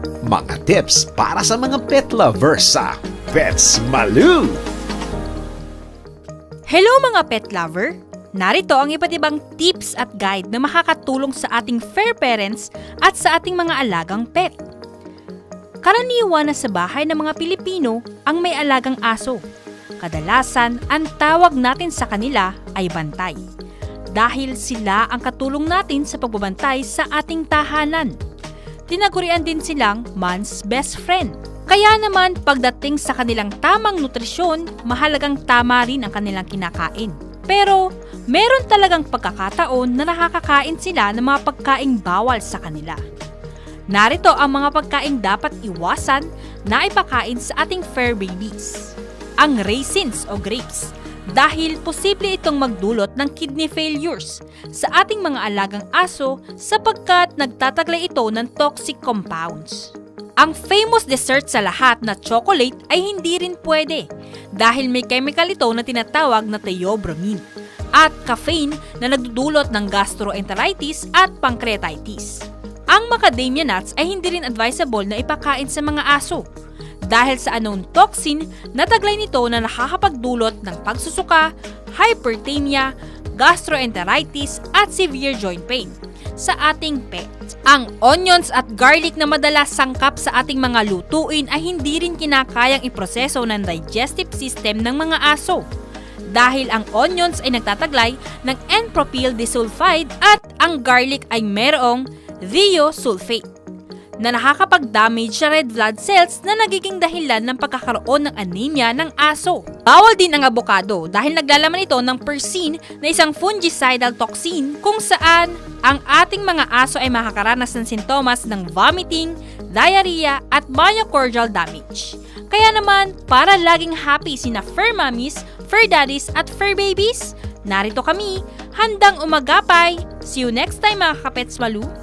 Mga tips para sa mga pet lovers sa Pets Malu! Hello mga pet lover! Narito ang iba't ibang tips at guide na makakatulong sa ating fair parents at sa ating mga alagang pet. Karaniwan na sa bahay ng mga Pilipino ang may alagang aso. Kadalasan, ang tawag natin sa kanila ay bantay. Dahil sila ang katulong natin sa pagbabantay sa ating tahanan. Tinagurian din silang man's best friend. Kaya naman pagdating sa kanilang tamang nutrisyon, mahalagang tama rin ang kanilang kinakain. Pero meron talagang pagkakataon na nakakakain sila ng mga pagkaing bawal sa kanila. Narito ang mga pagkaing dapat iwasan na ipakain sa ating fur babies. Ang raisins o grapes dahil posible itong magdulot ng kidney failures sa ating mga alagang aso sapagkat nagtataglay ito ng toxic compounds. Ang famous dessert sa lahat na chocolate ay hindi rin pwede dahil may chemical ito na tinatawag na theobromine at caffeine na nagdudulot ng gastroenteritis at pancreatitis. Ang macadamia nuts ay hindi rin advisable na ipakain sa mga aso dahil sa unknown toxin na taglay nito na nakakapagdulot ng pagsusuka, hyperthermia, gastroenteritis at severe joint pain sa ating pet. Ang onions at garlic na madalas sangkap sa ating mga lutuin ay hindi rin kinakayang iproseso ng digestive system ng mga aso dahil ang onions ay nagtataglay ng N-propyl disulfide at ang garlic ay mayroong thiosulfate na nakakapag-damage sa red blood cells na nagiging dahilan ng pagkakaroon ng anemia ng aso. Bawal din ang abokado dahil naglalaman ito ng persin na isang fungicidal toxin kung saan ang ating mga aso ay makakaranas ng sintomas ng vomiting, diarrhea at myocardial damage. Kaya naman, para laging happy sina fur mommies, fur daddies at fur babies, narito kami, handang umagapay. See you next time mga kapets malu!